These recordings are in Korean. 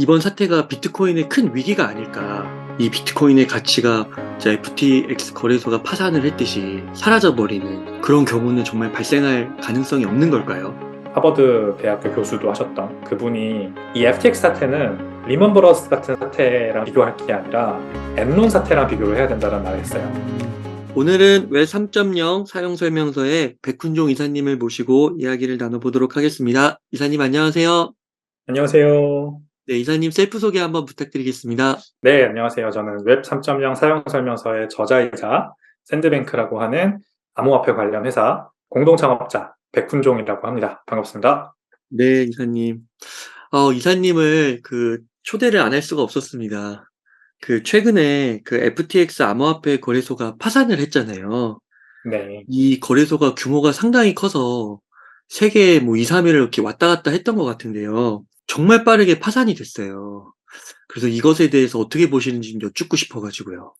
이번 사태가 비트코인의 큰 위기가 아닐까. 이 비트코인의 가치가 자, FTX 거래소가 파산을 했듯이 사라져버리는 그런 경우는 정말 발생할 가능성이 없는 걸까요? 하버드 대학교 교수도 하셨던 그분이 이 FTX 사태는 리먼 브러스 같은 사태랑 비교할 게 아니라 엔론 사태랑 비교를 해야 된다는 말을 했어요. 오늘은 웰3.0 사용 설명서에 백훈종 이사님을 모시고 이야기를 나눠보도록 하겠습니다. 이사님 안녕하세요. 안녕하세요. 네, 이사님 셀프 소개 한번 부탁드리겠습니다. 네, 안녕하세요. 저는 웹 3.0 사용 설명서의 저자이자 샌드뱅크라고 하는 암호화폐 관련 회사 공동 창업자 백훈종이라고 합니다. 반갑습니다. 네, 이사님. 어, 이사님을 그 초대를 안 할 수가 없었습니다. 그 최근에 그 FTX 암호화폐 거래소가 파산을 했잖아요. 네. 이 거래소가 규모가 상당히 커서 세계 뭐 2, 3일을 이렇게 왔다 갔다 했던 것 같은데요. 정말 빠르게 파산이 됐어요. 그래서 이것에 대해서 어떻게 보시는지 좀 여쭙고 싶어가지고요.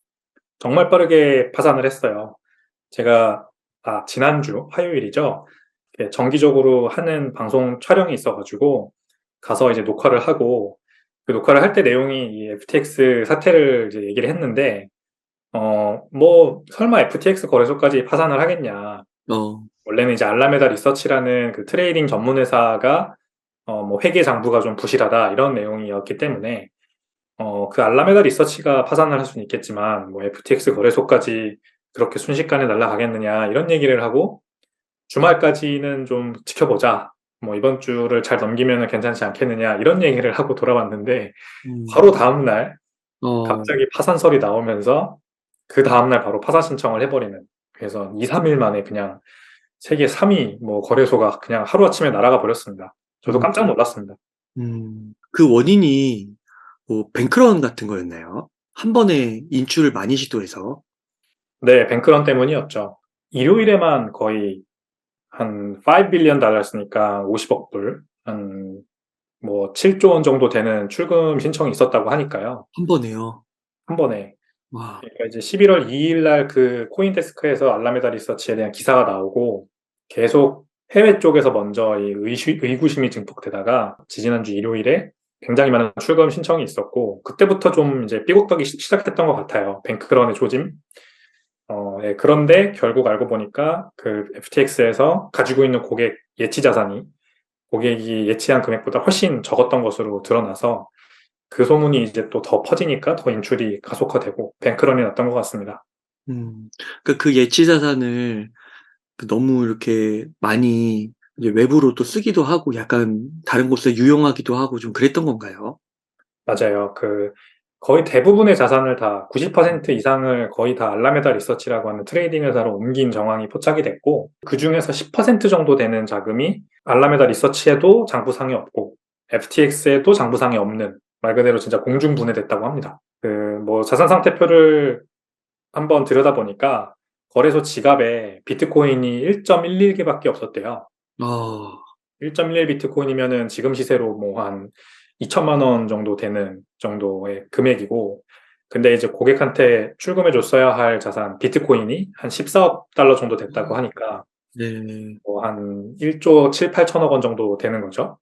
정말 빠르게 파산을 했어요. 제가 아, 지난주 화요일이죠. 정기적으로 하는 방송 촬영이 있어가지고 가서 이제 녹화를 하고 그 녹화를 할 때 내용이 이 FTX 사태를 이제 얘기를 했는데 어, 뭐 설마 FTX 거래소까지 파산을 하겠냐. 어, 원래는 이제 알라메다 리서치라는 그 트레이딩 전문 회사가 어, 뭐 회계 장부가 좀 부실하다 이런 내용이었기 때문에 어, 그 알라메다 리서치가 파산을 할 수는 있겠지만 뭐 FTX 거래소까지 그렇게 순식간에 날아가겠느냐 이런 얘기를 하고 주말까지는 좀 지켜보자. 뭐 이번 주를 잘 넘기면 괜찮지 않겠느냐 이런 얘기를 하고 돌아왔는데 음, 바로 다음 날 어, 갑자기 파산설이 나오면서 그 다음 날 바로 파산 신청을 해버리는 그래서 2, 3일 만에 그냥 세계 3위 뭐 거래소가 그냥 하루아침에 날아가 버렸습니다. 저도 음. 깜짝 놀랐습니다. 음, 그 원인이 뭐 뱅크런 같은 거였나요? 한 번에 인출을 많이 시도해서. 네, 뱅크런 때문이었죠. 일요일에만 거의 한 5 빌리언 달러였으니까 50억 불, 한 뭐 7조 원 정도 되는 출금 신청이 있었다고 하니까요. 한 번에요. 한 번에. 와, 그러니까 이제 11월 2일 날 그 코인데스크에서 알라메다 리서치에 대한 기사가 나오고 계속 해외 쪽에서 먼저 이 의시, 의구심이 증폭되다가 지지난주 일요일에 굉장히 많은 출금 신청이 있었고 그때부터 좀 이제 삐걱덕이 시- 시작했던 것 같아요. 뱅크런의 조짐. 어, 예, 그런데 결국 알고 보니까 그 FTX에서 가지고 있는 고객 예치 자산이 고객이 예치한 금액보다 훨씬 적었던 것으로 드러나서 그 소문이 이제 또 더 퍼지니까 더 인출이 가속화되고 뱅크런이 났던 것 같습니다. 음, 그, 그 예치 자산을 그 너무 이렇게 많이 이제 외부로 또 쓰기도 하고 약간 다른 곳에 유용하기도 하고 좀 그랬던 건가요? 맞아요. 그 거의 대부분의 자산을 다 90% 이상을 거의 다 알라메다 리서치라고 하는 트레이딩 회사로 옮긴 정황이 포착이 됐고 그 중에서 10% 정도 되는 자금이 알라메다 리서치에도 장부상이 없고 FTX에도 장부상이 없는 말 그대로 진짜 공중 분해됐다고 합니다. 그 뭐 자산 상태표를 한번 들여다 보니까 거래소 지갑에 비트코인이 1.11개밖에 없었대요. 아, 1.11 비트코인이면은 지금 시세로 뭐 한 2천만 원 정도 되는 정도의 금액이고, 근데 이제 고객한테 출금해 줬어야 할 자산 비트코인이 한 14억 달러 정도 됐다고 하니까 네. 뭐 한 1조 7, 8천억 원 정도 되는 거죠.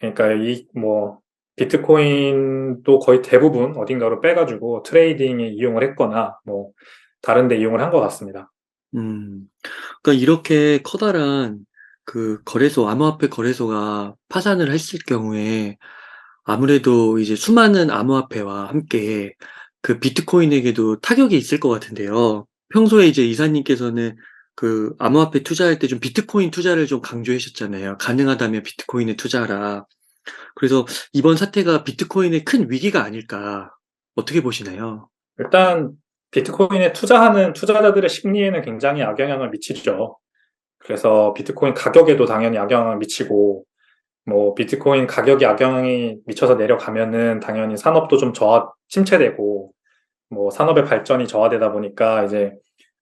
그러니까 이 뭐 비트코인도 거의 대부분 어딘가로 빼가지고 트레이딩에 이용을 했거나 뭐 다른 데 이용을 한 것 같습니다. 음, 그러니까 이렇게 커다란 그 거래소, 암호화폐 거래소가 파산을 했을 경우에 아무래도 이제 수많은 암호화폐와 함께 그 비트코인에게도 타격이 있을 것 같은데요. 평소에 이제 이사님께서는 그 암호화폐 투자할 때 좀 비트코인 투자를 좀 강조하셨잖아요. 가능하다면 비트코인에 투자하라. 그래서 이번 사태가 비트코인의 큰 위기가 아닐까. 어떻게 보시나요? 일단 비트코인에 투자하는 투자자들의 심리에는 굉장히 악영향을 미치죠. 그래서 비트코인 가격에도 당연히 악영향을 미치고 뭐 비트코인 가격이 악영향이 미쳐서 내려가면은 당연히 산업도 좀 저하 침체되고 뭐 산업의 발전이 저하되다 보니까 이제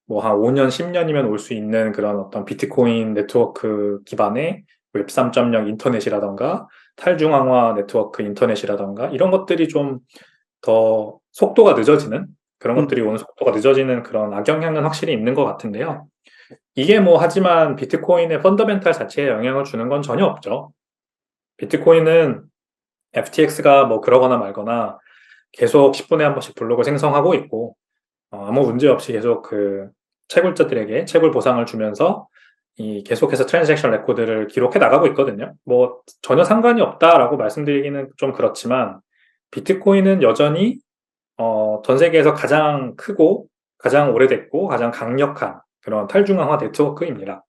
뭐 한 5년, 10년이면 올 수 있는 그런 어떤 비트코인 네트워크 기반의 웹 3.0 인터넷이라던가 탈중앙화 네트워크 인터넷이라던가 이런 것들이 좀 더 속도가 늦어지는 그런 음. 것들이 오는 속도가 늦어지는 그런 악영향은 확실히 있는 것 같은데요. 이게 뭐 하지만 비트코인의 펀더멘탈 자체에 영향을 주는 건 전혀 없죠. 비트코인은 FTX가 뭐 그러거나 말거나 계속 10분에 한 번씩 블록을 생성하고 있고 어, 아무 문제 없이 계속 그 채굴자들에게 채굴 보상을 주면서 이 계속해서 트랜잭션 레코드를 기록해 나가고 있거든요. 뭐 전혀 상관이 없다라고 말씀드리기는 좀 그렇지만 비트코인은 여전히 어, 전 세계에서 가장 크고 가장 오래됐고 가장 강력한 그런 탈중앙화 네트워크입니다.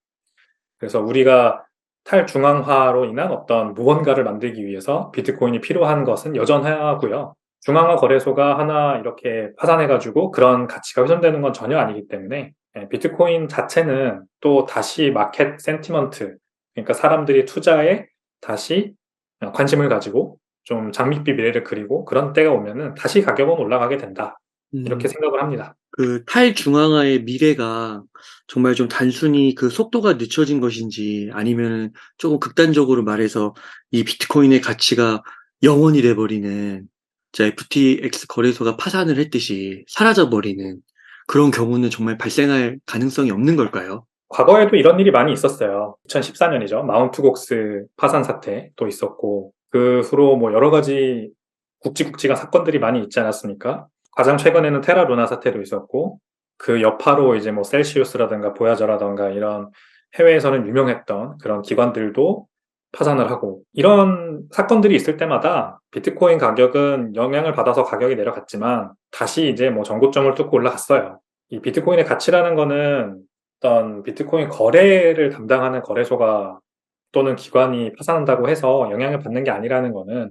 그래서 우리가 탈중앙화로 인한 어떤 무언가를 만들기 위해서 비트코인이 필요한 것은 여전하고요. 중앙화 거래소가 하나 이렇게 파산해가지고 그런 가치가 훼손되는 건 전혀 아니기 때문에 예, 비트코인 자체는 또 다시 마켓 센티먼트, 그러니까 사람들이 투자에 다시 관심을 가지고 좀 장밋빛 미래를 그리고 그런 때가 오면은 다시 가격은 올라가게 된다. 음. 이렇게 생각을 합니다. 그 탈중앙화의 미래가 정말 좀 단순히 그 속도가 늦춰진 것인지 아니면 조금 극단적으로 말해서 이 비트코인의 가치가 영원이 돼버리는 자 FTX 거래소가 파산을 했듯이 사라져버리는 그런 경우는 정말 발생할 가능성이 없는 걸까요? 과거에도 이런 일이 많이 있었어요. 2014년이죠. 마운트곡스 파산 사태도 있었고 그 후로 뭐 여러 가지 굵직굵직한 사건들이 많이 있지 않았습니까? 가장 최근에는 테라 루나 사태도 있었고 그 여파로 이제 뭐 셀시우스라든가 보야저라든가 이런 해외에서는 유명했던 그런 기관들도 파산을 하고 이런 사건들이 있을 때마다 비트코인 가격은 영향을 받아서 가격이 내려갔지만 다시 이제 뭐 전고점을 뚫고 올라갔어요. 이 비트코인의 가치라는 거는 어떤 비트코인 거래를 담당하는 거래소가 또는 기관이 파산한다고 해서 영향을 받는 게 아니라는 거는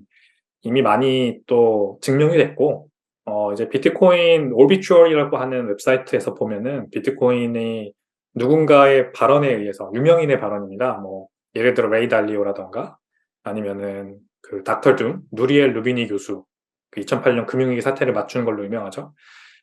이미 많이 또 증명이 됐고 어 이제 비트코인 오비추얼이라고 하는 웹사이트에서 보면은 비트코인이 누군가의 발언에 의해서 유명인의 발언입니다. 뭐 예를 들어 레이 달리오라던가 아니면은 그 닥터 둠 누리엘 루비니 교수 그 2008년 금융위기 사태를 맞추는 걸로 유명하죠.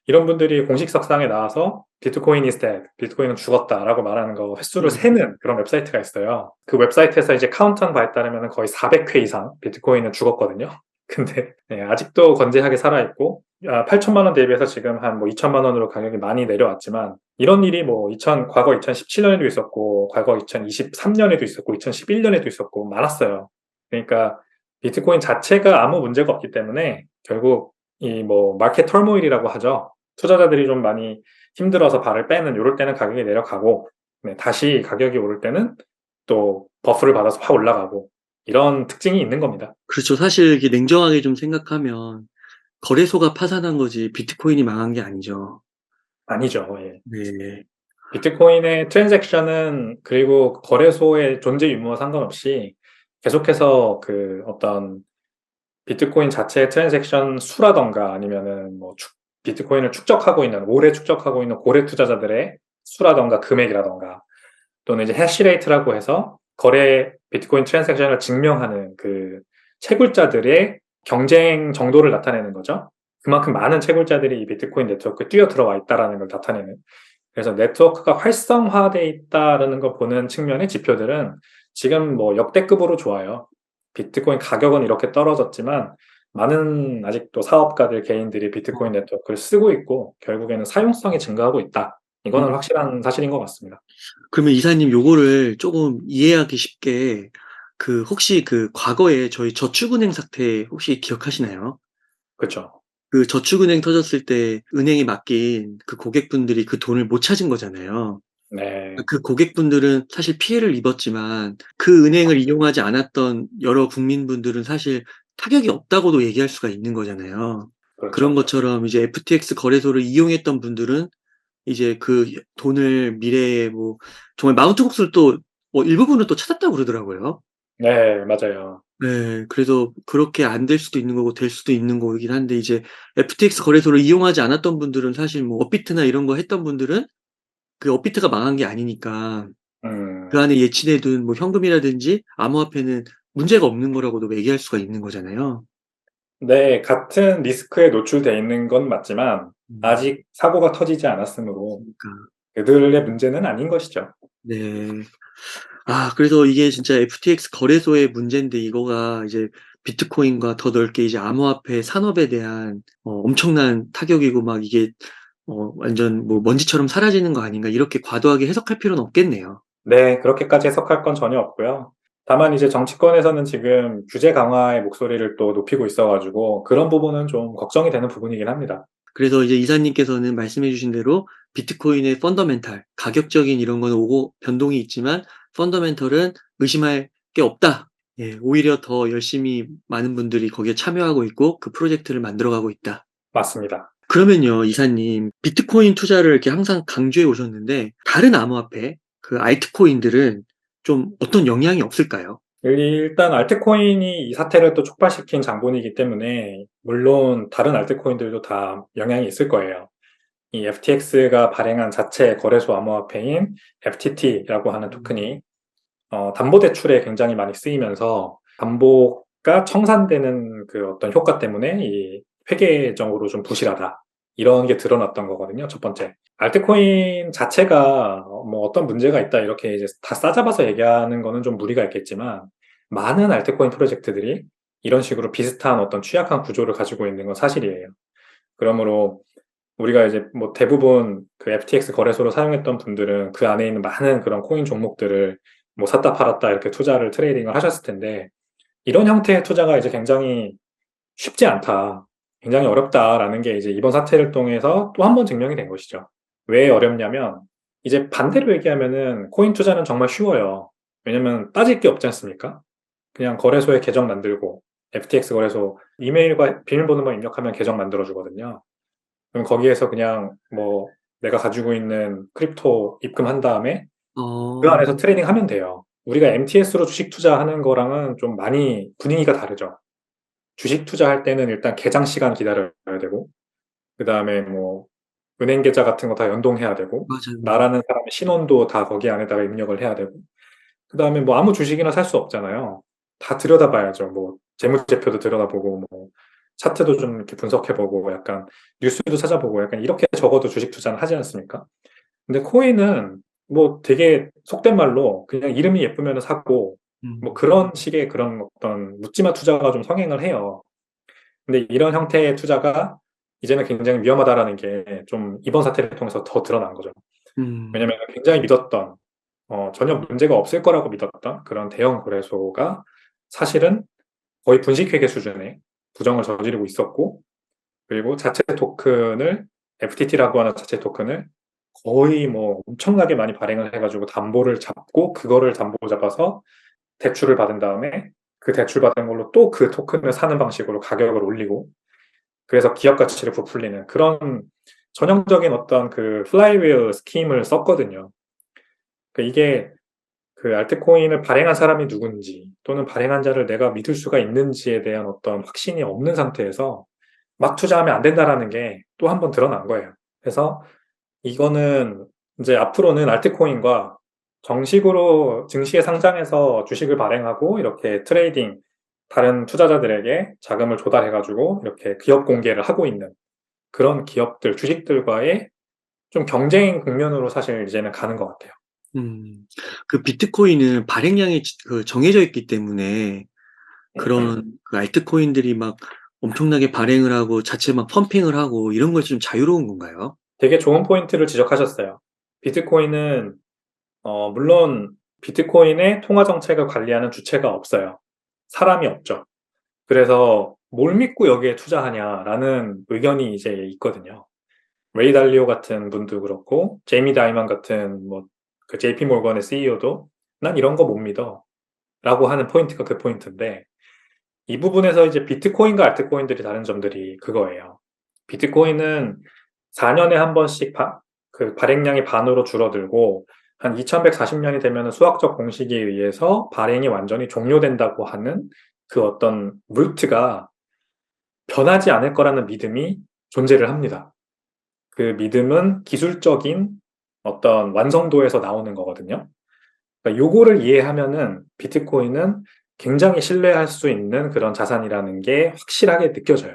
이런 분들이 공식 석상에 나와서 비트코인 dead, 비트코인은 죽었다라고 말하는 거 횟수를 음. 세는 그런 웹사이트가 있어요. 그 웹사이트에서 이제 카운트한 바에 따르면 거의 400회 이상 비트코인은 죽었거든요. 근데 네, 아직도 건재하게 살아있고 아, 8천만 원 대비해서 지금 한 뭐 2천만 원으로 가격이 많이 내려왔지만 이런 일이 뭐 2000, 과거 2017년에도 있었고 과거 2023년에도 있었고 2011년에도 있었고 많았어요. 그러니까 비트코인 자체가 아무 문제가 없기 때문에 결국 이 뭐 마켓 털모일이라고 하죠. 투자자들이 좀 많이 힘들어서 발을 빼는 이럴 때는 가격이 내려가고 네, 다시 가격이 오를 때는 또 버프를 받아서 확 올라가고 이런 특징이 있는 겁니다. 그렇죠. 사실 이게 냉정하게 좀 생각하면 거래소가 파산한 거지 비트코인이 망한 게 아니죠. 아니죠. 예. 네. 비트코인의 트랜잭션은 그리고 거래소의 존재 유무와 상관없이 계속해서 그 어떤 비트코인 자체의 트랜잭션 수라던가 아니면은 뭐 축- 비트코인을 축적하고 있는 오래 축적하고 있는 고래 투자자들의 수라던가 금액이라던가 또는 이제 해시레이트라고 해서 거래 비트코인 트랜잭션을 증명하는 그 채굴자들의 경쟁 정도를 나타내는 거죠. 그만큼 많은 채굴자들이 이 비트코인 네트워크에 뛰어 들어와 있다라는 걸 나타내는. 그래서 네트워크가 활성화돼 있다라는 걸 보는 측면의 지표들은 지금 뭐 역대급으로 좋아요. 비트코인 가격은 이렇게 떨어졌지만 많은 아직도 사업가들 개인들이 비트코인 네트워크를 쓰고 있고 결국에는 사용성이 증가하고 있다. 이거는 음. 확실한 사실인 것 같습니다. 그러면 이사님 요거를 조금 이해하기 쉽게 그 혹시 그 과거에 저희 저축은행 사태 혹시 기억하시나요? 그렇죠. 그 저축은행 터졌을 때 은행에 맡긴 그 고객분들이 그 돈을 못 찾은 거잖아요. 네. 그 고객분들은 사실 피해를 입었지만 그 은행을 이용하지 않았던 여러 국민분들은 사실 타격이 없다고도 얘기할 수가 있는 거잖아요. 그렇죠. 그런 것처럼 이제 FTX 거래소를 이용했던 분들은 이제 그 돈을 미래에 뭐 정말 마운트곡스를 또 뭐 일부분은 또 찾았다고 그러더라고요. 네, 맞아요. 네, 그래서 그렇게 안 될 수도 있는 거고 될 수도 있는 거긴 한데 이제 FTX 거래소를 이용하지 않았던 분들은 사실 뭐 업비트나 이런 거 했던 분들은 그 업비트가 망한 게 아니니까 음, 그 안에 예치해둔 뭐 현금이라든지 암호화폐는 문제가 없는 거라고도 얘기할 수가 있는 거잖아요. 네, 같은 리스크에 노출돼 있는 건 맞지만 음, 아직 사고가 터지지 않았으므로 그러니까. 그들의 문제는 아닌 것이죠. 네. 아, 그래서 이게 진짜 FTX 거래소의 문제인데 이거가 이제 비트코인과 더 넓게 이제 암호화폐 산업에 대한 어, 엄청난 타격이고 막 이게 어, 완전 뭐 먼지처럼 사라지는 거 아닌가 이렇게 과도하게 해석할 필요는 없겠네요. 네, 그렇게까지 해석할 건 전혀 없고요. 다만 이제 정치권에서는 지금 규제 강화의 목소리를 또 높이고 있어가지고 그런 부분은 좀 걱정이 되는 부분이긴 합니다. 그래서 이제 이사님께서는 말씀해 주신 대로 비트코인의 펀더멘탈, 가격적인 이런 거는 오고 변동이 있지만 펀더멘털은 의심할 게 없다. 예, 오히려 더 열심히 많은 분들이 거기에 참여하고 있고 그 프로젝트를 만들어가고 있다. 맞습니다. 그러면요, 이사님, 비트코인 투자를 이렇게 항상 강조해 오셨는데 다른 암호화폐, 그 알트코인들은 좀 어떤 영향이 없을까요? 일단 알트코인이 이 사태를 또 촉발시킨 장본이기 때문에 물론 다른 알트코인들도 다 영향이 있을 거예요. 이 FTX가 발행한 자체 거래소 암호화폐인 FTT라고 하는 토큰이 어, 담보 대출에 굉장히 많이 쓰이면서 담보가 청산되는 그 어떤 효과 때문에 이 회계적으로 좀 부실하다. 이런 게 드러났던 거거든요. 첫 번째. 알트코인 자체가 뭐 어떤 문제가 있다 이렇게 이제 다 싸잡아서 얘기하는 거는 좀 무리가 있겠지만 많은 알트코인 프로젝트들이 이런 식으로 비슷한 어떤 취약한 구조를 가지고 있는 건 사실이에요. 그러므로 우리가 이제 뭐 대부분 그 FTX 거래소로 사용했던 분들은 그 안에 있는 많은 그런 코인 종목들을 뭐 샀다 팔았다 이렇게 투자를 트레이딩을 하셨을 텐데 이런 형태의 투자가 이제 굉장히 쉽지 않다. 굉장히 어렵다라는 게 이제 이번 사태를 통해서 또 한 번 증명이 된 것이죠. 왜 어렵냐면 이제 반대로 얘기하면은 코인 투자는 정말 쉬워요. 왜냐면 따질 게 없지 않습니까? 그냥 거래소에 계정 만들고 FTX 거래소 이메일과 비밀번호만 입력하면 계정 만들어 주거든요. 그럼 거기에서 그냥 뭐 내가 가지고 있는 크립토 입금한 다음에 어, 그 안에서 트레이딩 하면 돼요. 우리가 MTS로 주식 투자하는 거랑은 좀 많이 분위기가 다르죠. 주식 투자할 때는 일단 개장 시간 기다려야 되고, 그 다음에 뭐, 은행 계좌 같은 거 다 연동해야 되고, 맞아요. 나라는 사람의 신원도 다 거기 안에다가 입력을 해야 되고, 그 다음에 뭐 아무 주식이나 살 수 없잖아요. 다 들여다봐야죠. 뭐, 재무제표도 들여다보고, 뭐, 차트도 좀 이렇게 분석해보고, 약간 뉴스도 찾아보고, 약간 이렇게 적어도 주식 투자는 하지 않습니까? 근데 코인은 뭐 되게 속된 말로 그냥 이름이 예쁘면 사고, 음, 뭐 그런 식의 그런 어떤 묻지마 투자가 좀 성행을 해요. 근데 이런 형태의 투자가 이제는 굉장히 위험하다라는 게 좀 이번 사태를 통해서 더 드러난 거죠. 음, 왜냐면 굉장히 믿었던, 어, 전혀 문제가 없을 거라고 믿었던 그런 대형 거래소가 사실은 거의 분식회계 수준의 부정을 저지르고 있었고, 그리고 자체 토큰을, FTT라고 하는 자체 토큰을 거의 뭐 엄청나게 많이 발행을 해가지고 담보를 잡고, 그거를 담보 잡아서 대출을 받은 다음에 그 대출 받은 걸로 또 그 토큰을 사는 방식으로 가격을 올리고 그래서 기업 가치를 부풀리는 그런 전형적인 어떤 그 플라이웨어 스킴을 썼거든요. 그 이게 그 알트코인을 발행한 사람이 누군지 또는 발행한 자를 내가 믿을 수가 있는지에 대한 어떤 확신이 없는 상태에서 막 투자하면 안 된다라는 게 또 한 번 드러난 거예요. 그래서 이거는 이제 앞으로는 알트코인과 정식으로 증시에 상장해서 주식을 발행하고 이렇게 트레이딩 다른 투자자들에게 자금을 조달해 가지고 이렇게 기업 공개를 하고 있는 그런 기업들, 주식들과의 좀 경쟁 국면으로 사실 이제는 가는 것 같아요. 음. 그 비트코인은 발행량이 지- 그 정해져 있기 때문에 그런 그 알트코인들이 막 엄청나게 발행을 하고 자체 막 펌핑을 하고 이런 것이 좀 자유로운 건가요? 되게 좋은 포인트를 지적하셨어요. 비트코인은 어, 물론 비트코인의 통화 정책을 관리하는 주체가 없어요. 사람이 없죠. 그래서 뭘 믿고 여기에 투자하냐라는 의견이 이제 있거든요. 레이 달리오 같은 분도 그렇고 제이미 다이먼 같은 뭐 그 JP 몰건의 CEO도 난 이런 거 못 믿어 라고 하는 포인트가 그 포인트인데 이 부분에서 이제 비트코인과 알트코인들이 다른 점들이 그거예요. 비트코인은 4년에 한 번씩 바, 그 발행량이 반으로 줄어들고 한 2140년이 되면 수학적 공식에 의해서 발행이 완전히 종료된다고 하는 그 어떤 루트가 변하지 않을 거라는 믿음이 존재를 합니다. 그 믿음은 기술적인 어떤 완성도에서 나오는 거거든요. 그러니까 요거를 이해하면은 비트코인은 굉장히 신뢰할 수 있는 그런 자산이라는 게 확실하게 느껴져요.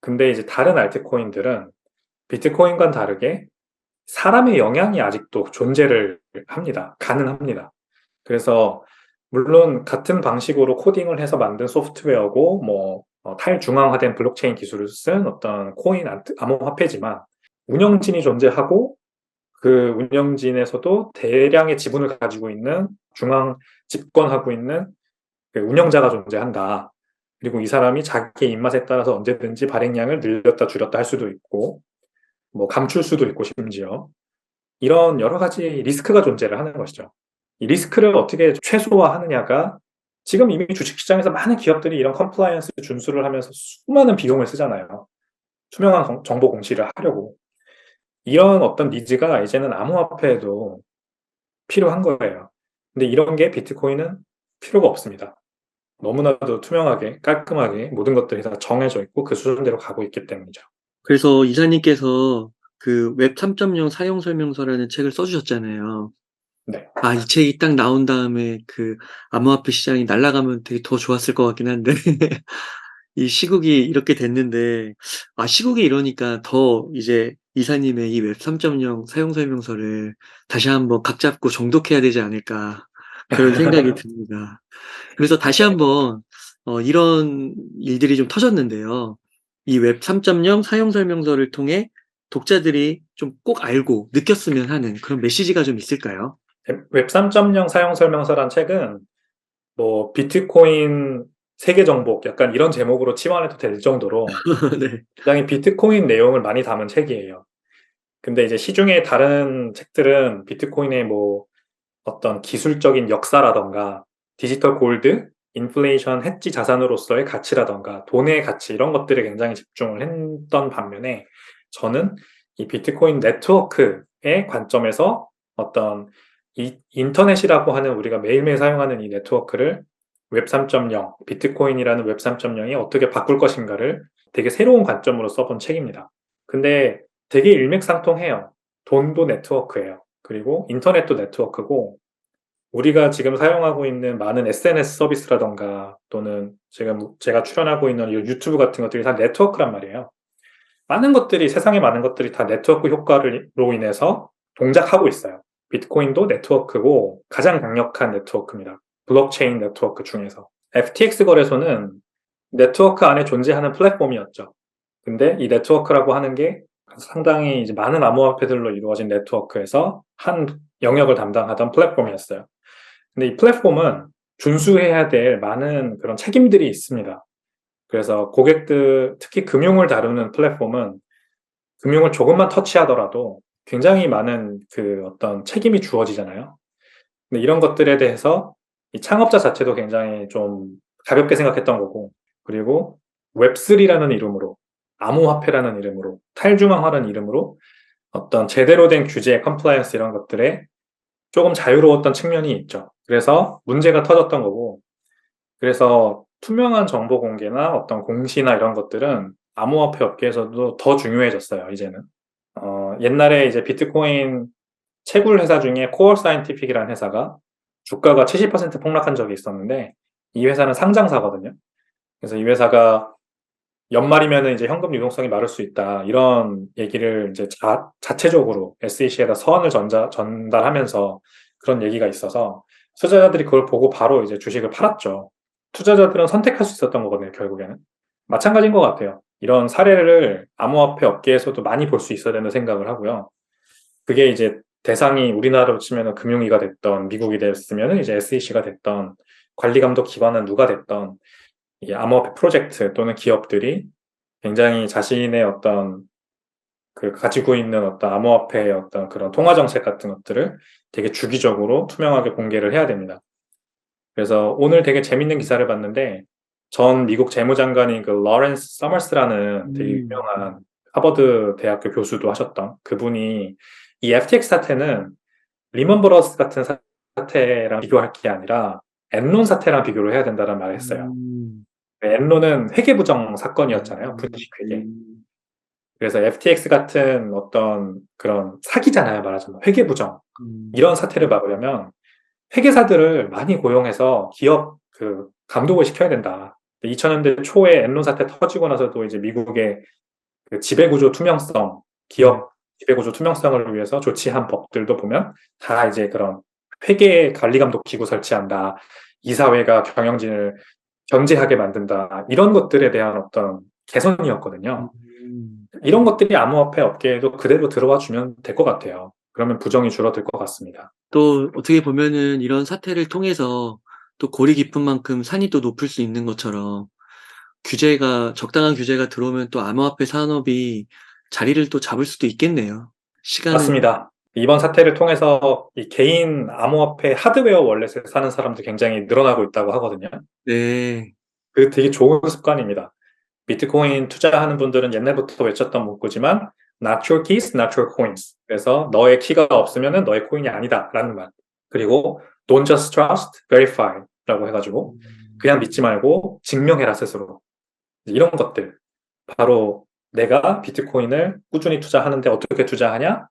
근데 이제 다른 알트코인들은 비트코인과는 다르게 사람의 영향이 아직도 존재를 합니다. 가능합니다. 그래서 물론 같은 방식으로 코딩을 해서 만든 소프트웨어고 뭐 어, 탈중앙화된 블록체인 기술을 쓴 어떤 코인 암호화폐지만 운영진이 존재하고 그 운영진에서도 대량의 지분을 가지고 있는 중앙 집권하고 있는 그 운영자가 존재한다. 그리고 이 사람이 자기의 입맛에 따라서 언제든지 발행량을 늘렸다 줄였다 할 수도 있고, 뭐 감출 수도 있고 심지어 이런 여러 가지 리스크가 존재를 하는 것이죠. 이 리스크를 어떻게 최소화하느냐가 지금 이미 주식시장에서 많은 기업들이 이런 컴플라이언스 준수를 하면서 수많은 비용을 쓰잖아요. 투명한 정보 공시를 하려고. 이런 어떤 니즈가 이제는 암호화폐에도 필요한 거예요. 근데 이런 게 비트코인은 필요가 없습니다. 너무나도 투명하게 깔끔하게 모든 것들이 다 정해져 있고 그 수준대로 가고 있기 때문이죠. 그래서 이사님께서 그 웹 3.0 사용 설명서라는 책을 써주셨잖아요. 네. 아, 이 책이 딱 나온 다음에 그 암호화폐 시장이 날아가면 되게 더 좋았을 것 같긴 한데 이 시국이 이렇게 됐는데 아 시국이 이러니까 더 이제 이사님의 이 웹 3.0 사용 설명서를 다시 한번 각 잡고 정독해야 되지 않을까 그런 생각이 듭니다. 그래서 다시 한번 어, 이런 일들이 좀 터졌는데요. 이 웹 3.0 사용 설명서를 통해 독자들이 좀 꼭 알고 느꼈으면 하는 그런 메시지가 좀 있을까요? 웹 3.0 사용 설명서란 책은 뭐 비트코인 세계 정복 약간 이런 제목으로 치환해도 될 정도로 네. 굉장히 비트코인 내용을 많이 담은 책이에요. 근데 이제 시중의 다른 책들은 비트코인의 뭐 어떤 기술적인 역사라던가 디지털 골드, 인플레이션 해지 자산으로서의 가치라던가 돈의 가치 이런 것들에 굉장히 집중을 했던 반면에 저는 이 비트코인 네트워크의 관점에서 어떤 이 인터넷이라고 하는 우리가 매일매일 사용하는 이 네트워크를 웹 3.0, 비트코인이라는 웹 3.0이 어떻게 바꿀 것인가를 되게 새로운 관점으로 써본 책입니다. 근데 되게 일맥상통해요. 돈도 네트워크예요. 그리고 인터넷도 네트워크고 우리가 지금 사용하고 있는 많은 SNS 서비스라던가 또는 지금 제가 출연하고 있는 유튜브 같은 것들이 다 네트워크란 말이에요. 많은 것들이 세상에 많은 것들이 다 네트워크 효과로 인해서 동작하고 있어요. 비트코인도 네트워크고 가장 강력한 네트워크입니다. 블록체인 네트워크 중에서. FTX 거래소는 네트워크 안에 존재하는 플랫폼이었죠. 근데 이 네트워크라고 하는 게 상당히 이제 많은 암호화폐들로 이루어진 네트워크에서 한 영역을 담당하던 플랫폼이었어요. 근데 이 플랫폼은 준수해야 될 많은 그런 책임들이 있습니다. 그래서 고객들, 특히 금융을 다루는 플랫폼은 금융을 조금만 터치하더라도 굉장히 많은 그 어떤 책임이 주어지잖아요. 근데 이런 것들에 대해서 이 창업자 자체도 굉장히 좀 가볍게 생각했던 거고, 그리고 웹3라는 이름으로, 암호화폐라는 이름으로, 탈중앙화라는 이름으로 어떤 제대로 된 규제, 컴플라이언스 이런 것들에 조금 자유로웠던 측면이 있죠. 그래서 문제가 터졌던 거고, 그래서 투명한 정보 공개나 어떤 공시나 이런 것들은 암호화폐 업계에서도 더 중요해졌어요, 이제는. 어, 옛날에 이제 비트코인 채굴 회사 중에 코어 사이언티픽이라는 회사가 주가가 70% 폭락한 적이 있었는데 이 회사는 상장사거든요. 그래서 이 회사가 연말이면은 이제 현금 유동성이 마를 수 있다. 이런 얘기를 이제 자, 자체적으로 SEC에다 서한을 전달하면서 그런 얘기가 있어서 투자자들이 그걸 보고 바로 이제 주식을 팔았죠. 투자자들은 선택할 수 있었던 거거든요, 결국에는. 마찬가지인 것 같아요. 이런 사례를 암호화폐 업계에서도 많이 볼 수 있어야 된다는 생각을 하고요. 그게 이제 대상이 우리나라로 치면 금융위가 됐던 미국이 됐으면 이제 SEC가 됐던 관리 감독 기관은 누가 됐던 이 암호화폐 프로젝트 또는 기업들이 굉장히 자신의 어떤 그 가지고 있는 어떤 암호화폐의 어떤 그런 통화 정책 같은 것들을 되게 주기적으로 투명하게 공개를 해야 됩니다. 그래서 오늘 되게 재밌는 기사를 봤는데 전 미국 재무장관인 그 러렌스 서머스라는 되게 음. 유명한 하버드 대학교 교수도 하셨던 그분이 이 FTX 사태는 리먼 브러스 같은 사태랑 비교할 게 아니라 엔론 사태랑 비교를 해야 된다는 말을 했어요. 음. 엔론은 회계부정 사건이었잖아요. 분식 회계. 음. 그래서 FTX 같은 어떤 그런 사기잖아요. 말하자면 회계부정. 음. 이런 사태를 막으려면 회계사들을 많이 고용해서 기업 그 감독을 시켜야 된다. 2000년대 초에 엔론 사태 터지고 나서도 이제 미국의 그 지배구조 투명성, 기업 지배구조 투명성을 위해서 조치한 법들도 보면 다 이제 그런 회계 관리 감독 기구 설치한다. 이사회가 경영진을 견제하게 만든다. 이런 것들에 대한 어떤 개선이었거든요. 음. 이런 것들이 암호화폐 업계에도 그대로 들어와 주면 될 것 같아요. 그러면 부정이 줄어들 것 같습니다. 또 어떻게 보면은 이런 사태를 통해서 또 골이 깊은 만큼 산이 또 높을 수 있는 것처럼 규제가 적당한 규제가 들어오면 또 암호화폐 산업이 자리를 또 잡을 수도 있겠네요. 시간은 맞습니다. 이번 사태를 통해서 이 개인 암호화폐 하드웨어 월렛을 사는 사람들이 굉장히 늘어나고 있다고 하거든요. 네. 그 되게 좋은 습관입니다. 비트코인 투자하는 분들은 옛날부터 외쳤던 문구지만 your keys, your coins. 그래서 너의 키가 없으면 너의 코인이 아니다라는 말. 그리고 don't just trust, verify라고 해가지고 그냥 믿지 말고 증명해라 스스로. 이런 것들. 바로 내가 비트코인을 꾸준히 투자하는데 어떻게 투자하냐?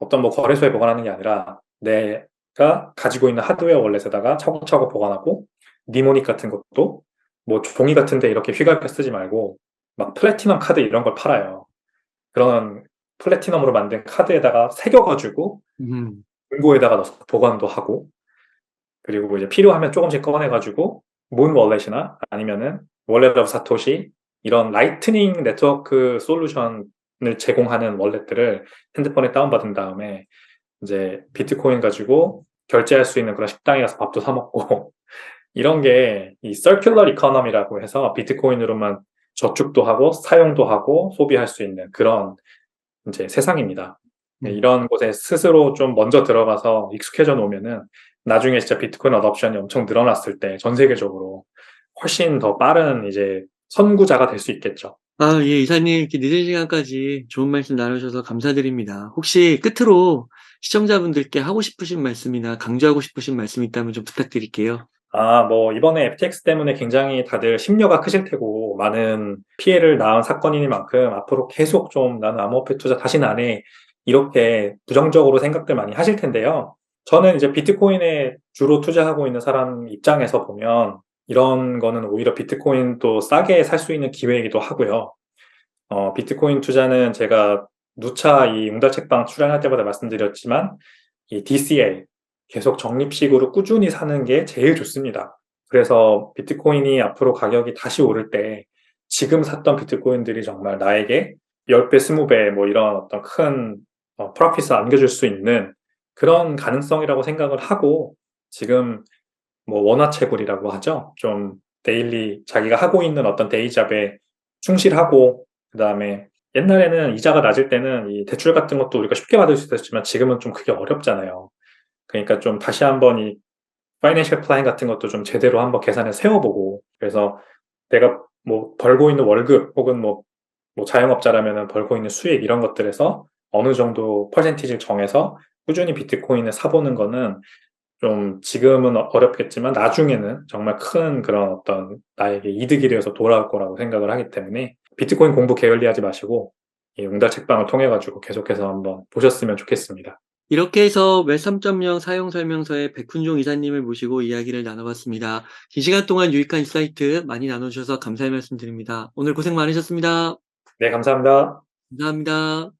어떤 뭐 거래소에 보관하는 게 아니라 내가 가지고 있는 하드웨어 월렛에다가 차곡차곡 보관하고 니모닉 같은 것도 뭐 종이 같은데 이렇게 휘갈게 쓰지 말고 막 플래티넘 카드 이런 걸 팔아요. 그런 플래티넘으로 만든 카드에다가 새겨가지고 음. 금고에다가 넣어서 보관도 하고 그리고 이제 필요하면 조금씩 꺼내가지고 문 월렛이나 아니면은 월렛 오브 사토시 이런 라이트닝 네트워크 솔루션을 제공하는 월렛들을 핸드폰에 다운받은 다음에 이제 비트코인 가지고 결제할 수 있는 그런 식당에 가서 밥도 사 먹고 이런 게이 서큘러 이코노미라고 해서 비트코인으로만 저축도 하고 사용도 하고 소비할 수 있는 그런 이제 세상입니다. 네, 음. 이런 곳에 스스로 좀 먼저 들어가서 익숙해져 놓으면은 나중에 진짜 비트코인 어답션이 엄청 늘어났을 때 전 세계적으로 훨씬 더 빠른 이제 선구자가 될 수 있겠죠. 아, 예, 이사님 이렇게 늦은 시간까지 좋은 말씀 나누셔서 감사드립니다. 혹시 끝으로 시청자분들께 하고 싶으신 말씀이나 강조하고 싶으신 말씀 있다면 좀 부탁드릴게요. 아, 뭐, 이번에 FTX 때문에 굉장히 다들 심려가 크실 테고, 많은 피해를 낳은 사건이니만큼 앞으로 계속 좀 나는 암호화폐 투자 다시는 안 해. 이렇게 부정적으로 생각들 많이 하실 텐데요. 저는 이제 비트코인에 주로 투자하고 있는 사람 입장에서 보면, 이런 거는 오히려 비트코인 또 싸게 살 수 있는 기회이기도 하고요. 어, 비트코인 투자는 제가 누차 이 웅달책방 출연할 때마다 말씀드렸지만, 이 DCA, 계속 적립식으로 꾸준히 사는 게 제일 좋습니다. 그래서 비트코인이 앞으로 가격이 다시 오를 때 지금 샀던 비트코인들이 정말 나에게 10배, 20배 뭐 이런 어떤 큰 어, 프로핏을 안겨줄 수 있는 그런 가능성이라고 생각을 하고 지금 뭐 원화채굴이라고 하죠. 좀 데일리 자기가 하고 있는 어떤 데이잡에 충실하고 그다음에 옛날에는 이자가 낮을 때는 이 대출 같은 것도 우리가 쉽게 받을 수 있었지만 지금은 좀 그게 어렵잖아요. 그러니까 좀 다시 한번 이 파이낸셜 플랜 같은 것도 좀 제대로 한번 계산해 세워보고 그래서 내가 뭐 벌고 있는 월급 혹은 뭐, 뭐 자영업자라면 벌고 있는 수익 이런 것들에서 어느 정도 퍼센티지를 정해서 꾸준히 비트코인을 사보는 거는 좀 지금은 어렵겠지만 나중에는 정말 큰 그런 어떤 나에게 이득이 되어서 돌아올 거라고 생각을 하기 때문에 비트코인 공부 게을리하지 마시고 이 웅달 책방을 통해 가지고 계속해서 한번 보셨으면 좋겠습니다. 이렇게 해서 웹 3.0 사용 설명서의 백훈종 이사님을 모시고 이야기를 나눠봤습니다. 긴 시간 동안 유익한 인사이트 많이 나눠주셔서 감사의 말씀 드립니다. 오늘 고생 많으셨습니다. 네, 감사합니다. 감사합니다.